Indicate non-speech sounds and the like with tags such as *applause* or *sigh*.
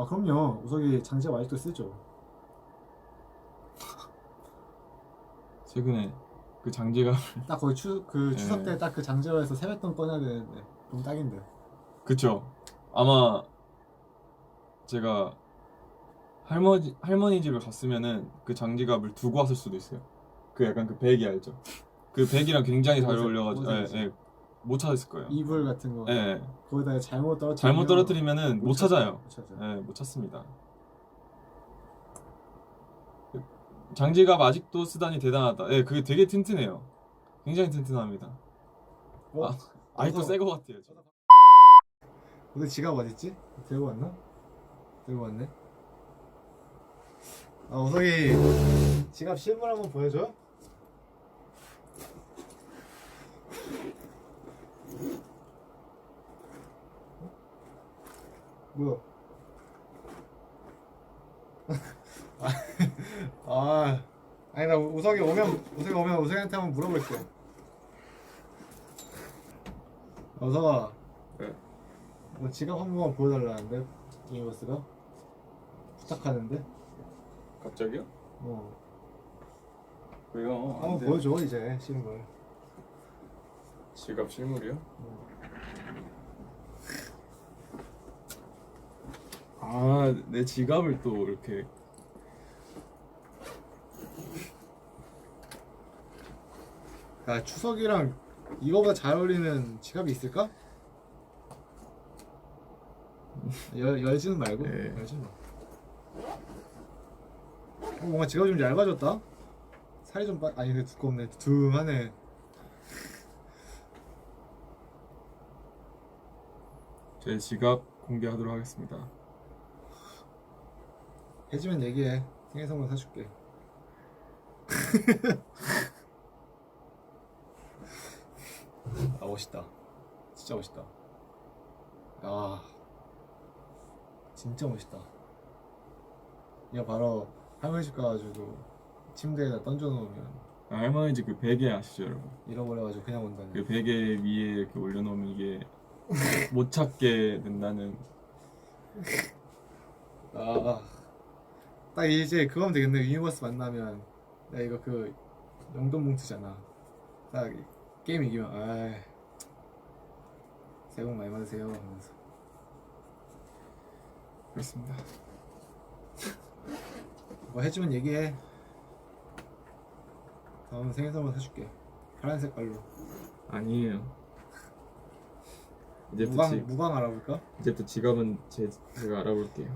아 그럼요. 우석이 장지가 아직도 쓰죠. 최근에 그 장지가 *laughs* 딱 거의 추, 그 추석 네. 때딱그 장지화에서 세뱃돈 꺼내야 되는데 너무 딱인데. 그쵸 아마 제가 할머니 할머니 집에 갔으면은 그 장지갑을 두고 왔을 수도 있어요. 그 약간 그 베개 알죠? 그 베개랑 굉장히 잘 어울려가지고 예? 예, 못 찾았을 거예요. 이불 같은 거. 예, 예. 거기다가 잘못 떨어뜨리면 잘못 떨어뜨리면은 못 찾아요. 못 찾아요. 예, 못 찾습니다. 그 장지갑 아직도 쓰다니 대단하다. 예, 그게 되게 튼튼해요. 굉장히 튼튼합니다. 어? 아, 아직도 새 거 같아요. 저. 근데 지갑 어딨지? 들고 왔나? 들고 왔네. 아 우석이 지갑 실물 한번 보여줘. 뭐야? *laughs* 아, 아니 나 우석이 오면 우석이 오면 우석이한테 한번 물어볼게. 우석아, 네. 뭐 지갑 한 번만 보여달라는데 유니버스가 부탁하는데. 갑자기요? 어, 왜요? 한번 보여줘 이제 실물. 지갑 실물이요? 아, 내 지갑을 또 이렇게 야 추석이랑 이거보다 잘 어울리는 지갑이 있을까? 열 열지는 말고 네. 열지 마. 어, 뭔가 지갑이 좀 얇아졌다. 살이 좀 빠... 아니 그 두껍네 두툼하네. 제 지갑 공개하도록 하겠습니다. 해주면 얘기해. 생일 선물 사줄게. *laughs* 아 멋있다. 진짜 멋있다. 아 진짜 멋있다. 이거 바로 할머니 집 가가지고 침대에다 던져놓으면 아, 할머니 집 그 베개 아시죠, 여러분? 잃어버려가지고 그냥 온다는. 그 베개 위에 이렇게 올려놓으면 이게 못 찾게 된다는. *laughs* 아, 딱 이제 그거면 되겠네. 유니버스 만나면 나 이거 그 용돈 봉투잖아. 딱 게임 이기면 아, 새해 복 많이 받으세요. 하면서 그렇습니다. 뭐 해주면 얘기해. 다음 생일 선물 사줄게. 파란 색깔로. 아니에요. 이제부터 무광 지, 무광 알아볼까? 이제부터 지갑은 제 제가 알아볼게요.